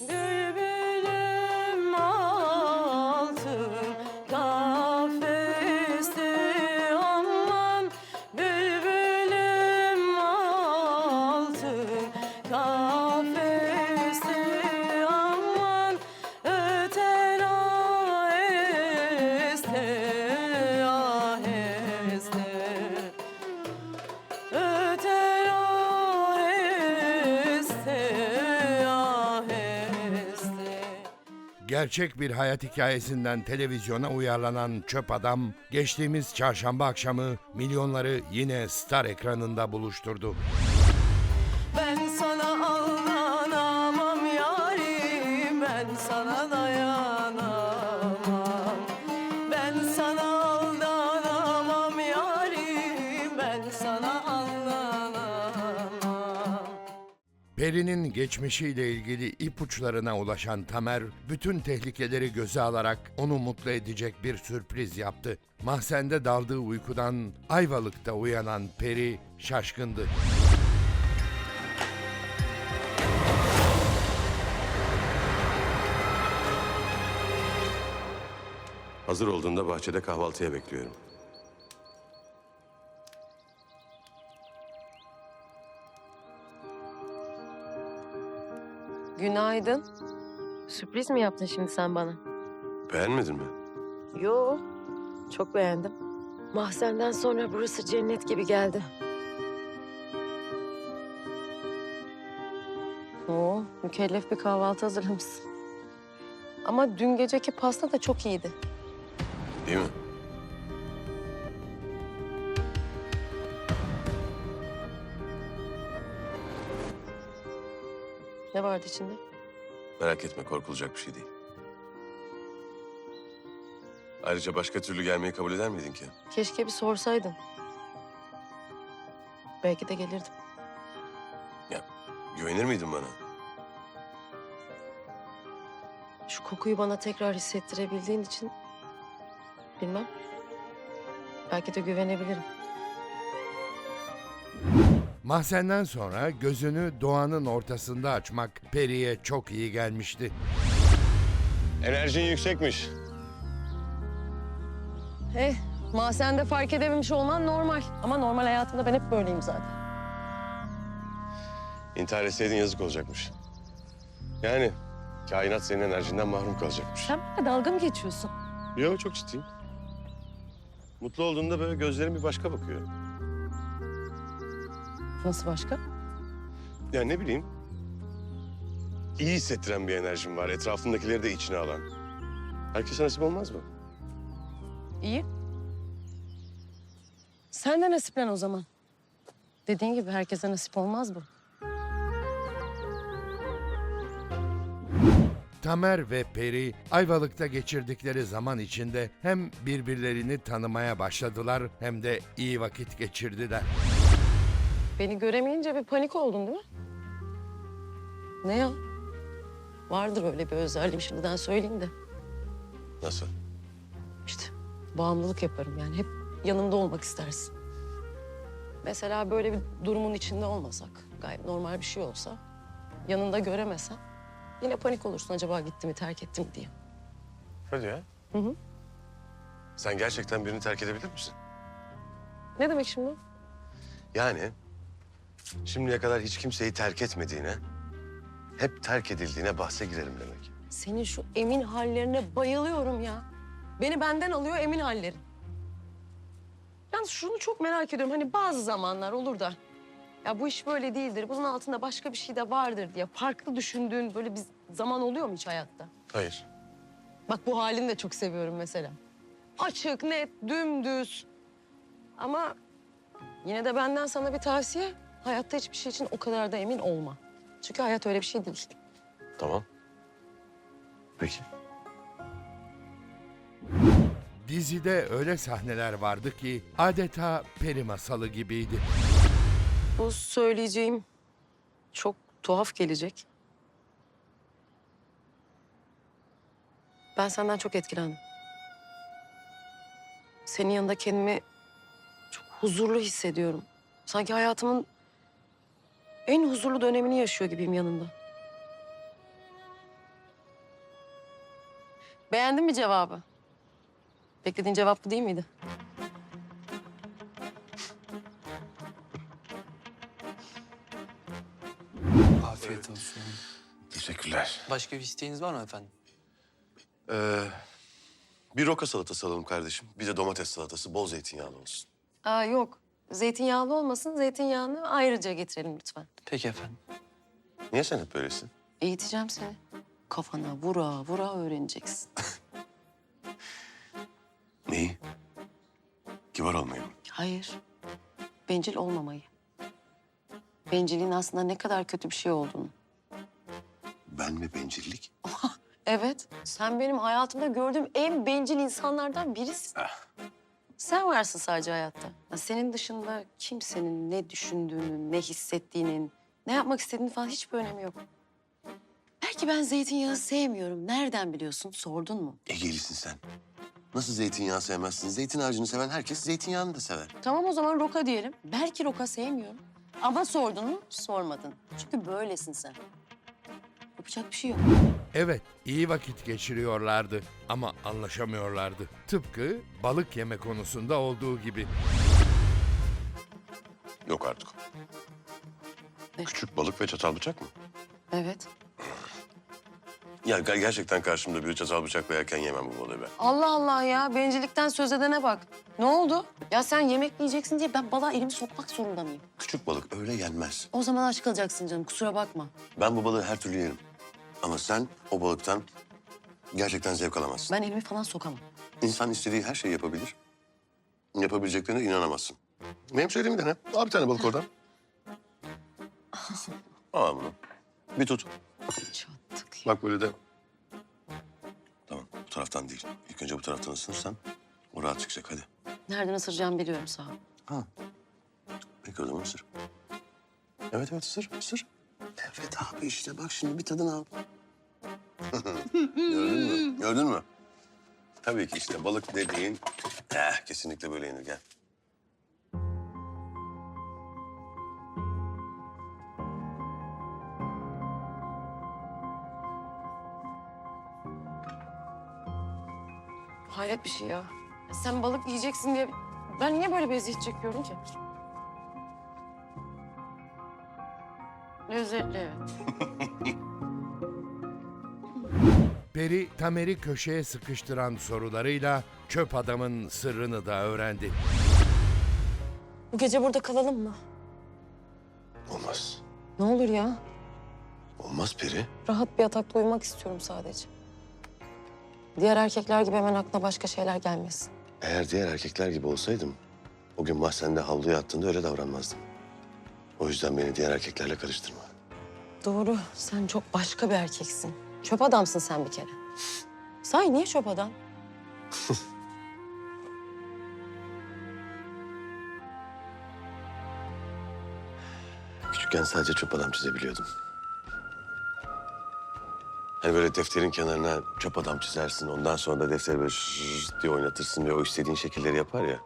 Do Gerçek bir hayat hikayesinden televizyona uyarlanan Çöp Adam, geçtiğimiz çarşamba akşamı milyonları yine star ekranında buluşturdu. Peri'nin geçmişiyle ilgili ipuçlarına ulaşan Tamer, bütün tehlikeleri göze alarak onu mutlu edecek bir sürpriz yaptı. Mahzende daldığı uykudan Ayvalık'ta uyanan Peri şaşkındı. Hazır olduğunda bahçede kahvaltıya bekliyorum. Günaydın. Sürpriz mi yaptın şimdi sen bana? Beğenmedin mi? Yo, çok beğendim. Mahzenden sonra burası cennet gibi geldi. Oo, mükellef bir kahvaltı hazırlamışsın. Ama dün geceki pasta da çok iyiydi. Değil mi? Ne vardı içinde? Merak etme korkulacak bir şey değil. Ayrıca başka türlü gelmeyi kabul eder miydin ki? Keşke bir sorsaydın. Belki de gelirdim. Güvenir miydin bana? Şu kokuyu bana tekrar hissettirebildiğin için... Bilmem. Belki de güvenebilirim. Mahzenden sonra gözünü doğanın ortasında açmak Peri'ye çok iyi gelmişti. Enerjin yüksekmiş. Eh, mahzende fark edememiş olman normal. Ama normal hayatımda ben hep böyleyim zaten. İntihar etseydin yazık olacakmış. Yani kainat senin enerjinden mahrum kalacakmış. Sen benimle dalga mı geçiyorsun? Yok çok ciddiyim. Mutlu olduğunda böyle gözlerin bir başka bakıyor. Nasıl başka? Ya ne bileyim. İyi hissettiren bir enerjim var. Etrafındakileri de içine alan. Herkese nasip olmaz mı? İyi. Sen de nasiplen o zaman. Dediğin gibi herkese nasip olmaz bu. Tamer ve Peri Ayvalık'ta geçirdikleri zaman içinde hem birbirlerini tanımaya başladılar hem de iyi vakit geçirdiler. Beni göremeyince bir panik oldun değil mi? Ne ya? Vardır öyle bir özelliğim şimdiden söyleyeyim de. Nasıl? İşte bağımlılık yaparım yani hep yanımda olmak istersin. Mesela böyle bir durumun içinde olmasak, gayet normal bir şey olsa, yanında göremesem yine panik olursun acaba gitti mi, terk etti mi diye. Hadi ya. Hı hı. Sen gerçekten birini terk edebilir misin? Ne demek şimdi? Yani şimdiye kadar hiç kimseyi terk etmediğine, hep terk edildiğine bahse girelim demek. Senin şu emin hallerine bayılıyorum ya. Beni benden alıyor emin hallerin. Yalnız şunu çok merak ediyorum. Hani bazı zamanlar olur da... ...ya bu iş böyle değildir, bunun altında başka bir şey de vardır diye... ...farklı düşündüğün böyle bir zaman oluyor mu hiç hayatta? Hayır. Bak bu halini de çok seviyorum mesela. Açık, net, dümdüz. Ama yine de benden sana bir tavsiye. Hayatta hiçbir şey için o kadar da emin olma. Çünkü hayat öyle bir şey değil. Tamam. Peki. Dizide öyle sahneler vardı ki adeta peri masalı gibiydi. Bu söyleyeceğim çok tuhaf gelecek. Ben senden çok etkilendim. Senin yanında kendimi çok huzurlu hissediyorum. Sanki hayatımın en huzurlu dönemini yaşıyor gibiyim yanında. Beğendin mi cevabı? Beklediğin cevap bu değil miydi? Afiyet olsun. Teşekkürler. Başka bir isteğiniz var mı efendim? Ee, bir roka salatası alalım kardeşim. Bir de domates salatası bol zeytinyağlı olsun. Aa yok. Zeytinyağlı olmasın. Zeytinyağını ayrıca getirelim lütfen. Peki efendim. Niye sen hep böylesin? Eğiteceğim seni. Kafana vura vura öğreneceksin. Neyi? Kibar olmayı mı? Hayır. Bencil olmamayı. Bencilliğin aslında ne kadar kötü bir şey olduğunu. Ben mi bencillik? Evet. Sen benim hayatımda gördüğüm en bencil insanlardan birisin. Sen varsın sadece hayatta. Ya senin dışında kimsenin ne düşündüğünün, ne hissettiğinin, ne yapmak istediğinin falan hiçbir önemi yok. Belki ben zeytinyağı sevmiyorum. Nereden biliyorsun? Sordun mu? Egelisin sen. Nasıl zeytinyağı sevmezsin? Zeytin ağacını seven herkes zeytinyağını da sever. Tamam o zaman roka diyelim. Belki roka sevmiyorum. Ama sordun mu? Sormadın. Çünkü böylesin sen. Yapacak bir şey yok. Evet, iyi vakit geçiriyorlardı ama anlaşamıyorlardı. Tıpkı balık yeme konusunda olduğu gibi. Yok artık. Ne? Küçük balık ve çatal bıçak mı? Evet. Ya ger- gerçekten karşımda bir çatal bıçakla yerken yemem bu balığı ben. Allah Allah ya. Bencillikten söz edene bak. Ne oldu? Ya sen yemek yiyeceksin diye ben balığa elimi sokmak zorunda mıyım? Küçük balık öyle yenmez. O zaman aç kalacaksın canım. Kusura bakma. Ben bu balığı her türlü yerim. Ama sen o balıktan gerçekten zevk alamazsın. Ben elimi falan sokamam. İnsan istediği her şeyi yapabilir. Yapabileceklerine inanamazsın. Benim söylediğimi dene. Al bir tane balık oradan. Al bunu. Bir tut. Çattık. Bak böyle de. Tamam bu taraftan değil. İlk önce bu taraftan ısınırsan o rahat çıkacak hadi. Nereden ısıracağımı biliyorum sağ ol. Ha. Peki o zaman ısır. Evet evet ısır ısır. Evet abi işte bak şimdi bir tadını al. Gördün mü? Gördün mü? Tabii ki işte balık dediğin eh, kesinlikle böyle yenir gel. Hayret bir şey ya. Sen balık yiyeceksin diye ben niye böyle bir eziyet çekiyorum ki? Lezzetli evet. Peri, Tamer'i köşeye sıkıştıran sorularıyla çöp adamın sırrını da öğrendi. Bu gece burada kalalım mı? Olmaz. Ne olur ya. Olmaz Peri. Rahat bir yatakta uyumak istiyorum sadece. Diğer erkekler gibi hemen aklına başka şeyler gelmesin. Eğer diğer erkekler gibi olsaydım... ...o gün mahzende havluya attığında öyle davranmazdım. O yüzden beni diğer erkeklerle karıştırma. Doğru. Sen çok başka bir erkeksin. Çöp adamsın sen bir kere. Sahi niye çöp adam? Küçükken sadece çöp adam çizebiliyordum. Hani böyle defterin kenarına çöp adam çizersin. Ondan sonra da defteri böyle şırr diye oynatırsın ve o istediğin şekilleri yapar ya.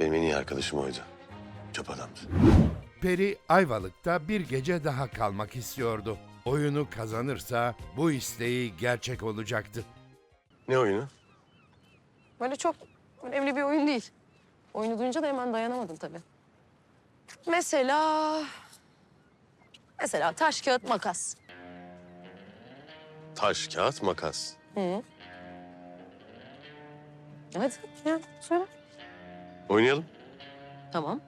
Benim en iyi arkadaşım oydu. Çöp adamdı. Peri, Ayvalık'ta bir gece daha kalmak istiyordu. Oyunu kazanırsa bu isteği gerçek olacaktı. Ne oyunu? Böyle çok önemli bir oyun değil. Oyunu duyunca da hemen dayanamadım tabii. Mesela... Mesela taş, kağıt, makas. Taş, kağıt, makas. Hı. Hadi ya söyle. Oynayalım. Tamam.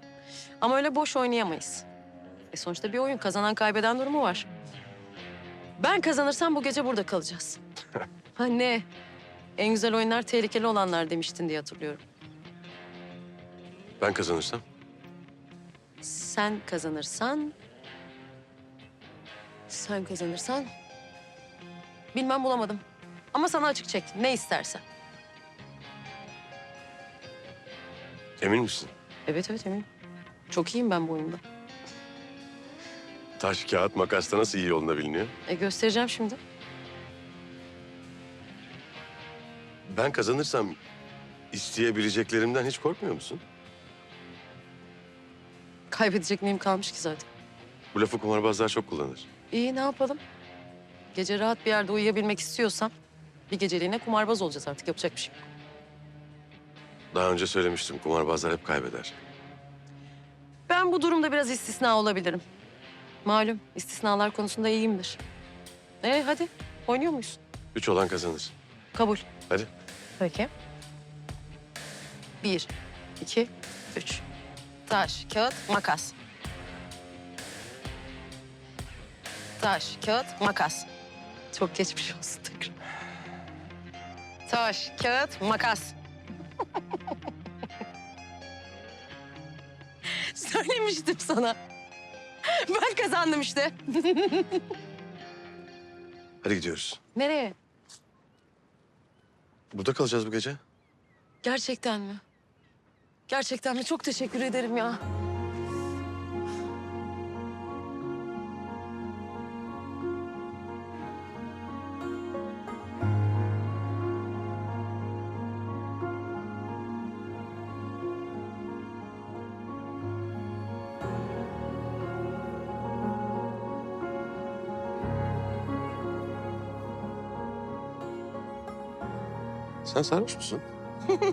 Ama öyle boş oynayamayız. E sonuçta bir oyun kazanan kaybeden durumu var. Ben kazanırsam bu gece burada kalacağız. ha ne? En güzel oyunlar tehlikeli olanlar demiştin diye hatırlıyorum. Ben kazanırsam? Sen kazanırsan... Sen kazanırsan... Bilmem bulamadım. Ama sana açık çek. Ne istersen. Emin misin? Evet evet eminim. Çok iyiyim ben bu oyunda. Taş, kağıt, makasta nasıl iyi olduğuna biliniyor. E göstereceğim şimdi. Ben kazanırsam isteyebileceklerimden hiç korkmuyor musun? Kaybedecek neyim kalmış ki zaten. Bu lafı kumarbazlar çok kullanır. İyi ne yapalım? Gece rahat bir yerde uyuyabilmek istiyorsam Bir geceliğine kumarbaz olacağız artık yapacak bir şey yok. Daha önce söylemiştim kumarbazlar hep kaybeder. Ben bu durumda biraz istisna olabilirim. Malum istisnalar konusunda iyiyimdir. E hadi oynuyor muyuz? Üç olan kazanır. Kabul. Hadi. Peki. Bir, iki, üç. Taş, kağıt, makas. Taş, kağıt, makas. Çok geçmiş olsun tekrar. Taş, kağıt, makas. Söylemiştim sana. Ben kazandım işte. Hadi gidiyoruz. Nereye? Burada kalacağız bu gece. Gerçekten mi? Gerçekten mi? Çok teşekkür ederim ya. Sen sarhoş musun?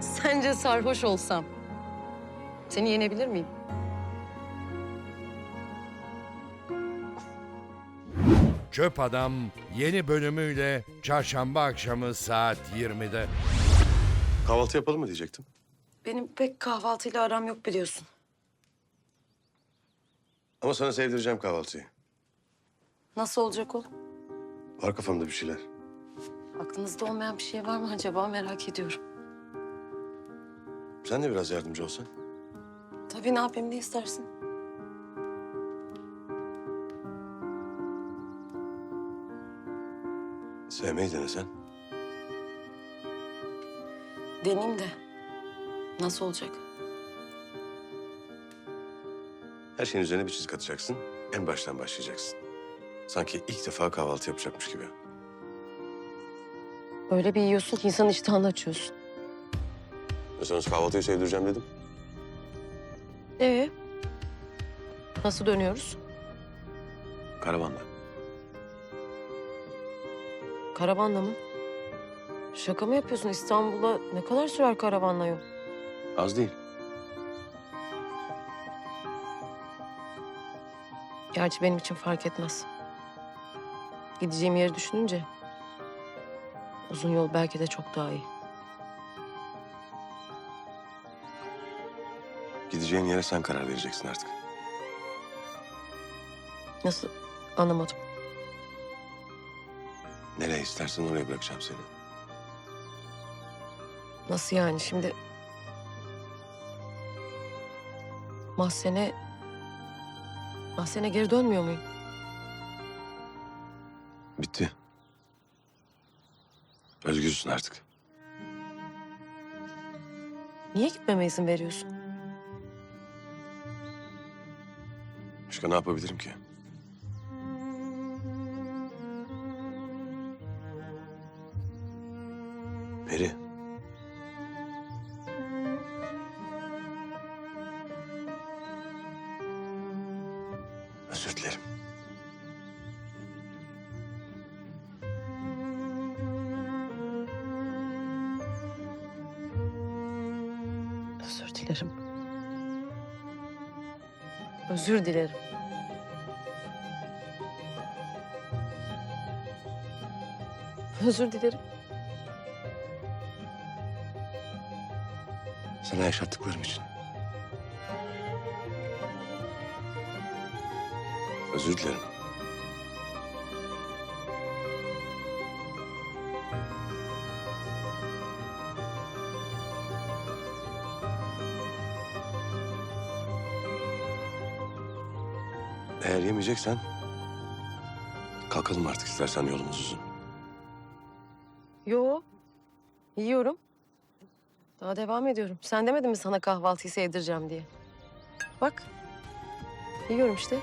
Sence sarhoş olsam seni yenebilir miyim? Çöp Adam yeni bölümüyle çarşamba akşamı saat 20'de. Kahvaltı yapalım mı diyecektim. Benim pek kahvaltıyla aram yok biliyorsun. Ama sana sevdireceğim kahvaltıyı. Nasıl olacak o? Var kafamda bir şeyler. Aklınızda olmayan bir şey var mı acaba merak ediyorum. Sen de biraz yardımcı olsan. Tabii ne yapayım ne istersin? Sevmeyi denesen. Deneyim de. Nasıl olacak? Her şeyin üzerine bir çizik atacaksın. En baştan başlayacaksın. Sanki ilk defa kahvaltı yapacakmış gibi. Öyle bir yiyorsun ki insanın iştahını açıyorsun. Mesela kahvaltıyı sevdireceğim dedim. Ee? Nasıl dönüyoruz? Karavanla. Karavanla mı? Şaka mı yapıyorsun? İstanbul'a ne kadar sürer karavanla yol? Az değil. Gerçi benim için fark etmez. Gideceğim yeri düşününce uzun yol belki de çok daha iyi. Gideceğin yere sen karar vereceksin artık. Nasıl? Anlamadım. Nereye istersen oraya bırakacağım seni. Nasıl yani şimdi? Mahsene... Mahsene geri dönmüyor muyum? Bitti. Özgürsün artık. Niye gitmeme izin veriyorsun? Başka ne yapabilirim ki? Meri. Dilerim. Özür dilerim. Özür dilerim. Sana yaşattıklarım için. Özür dilerim. Eğer yemeyeceksen kalkalım artık istersen yolumuz uzun. Yo. Yiyorum. Daha devam ediyorum. Sen demedin mi sana kahvaltıyı sevdireceğim diye? Bak. Yiyorum işte.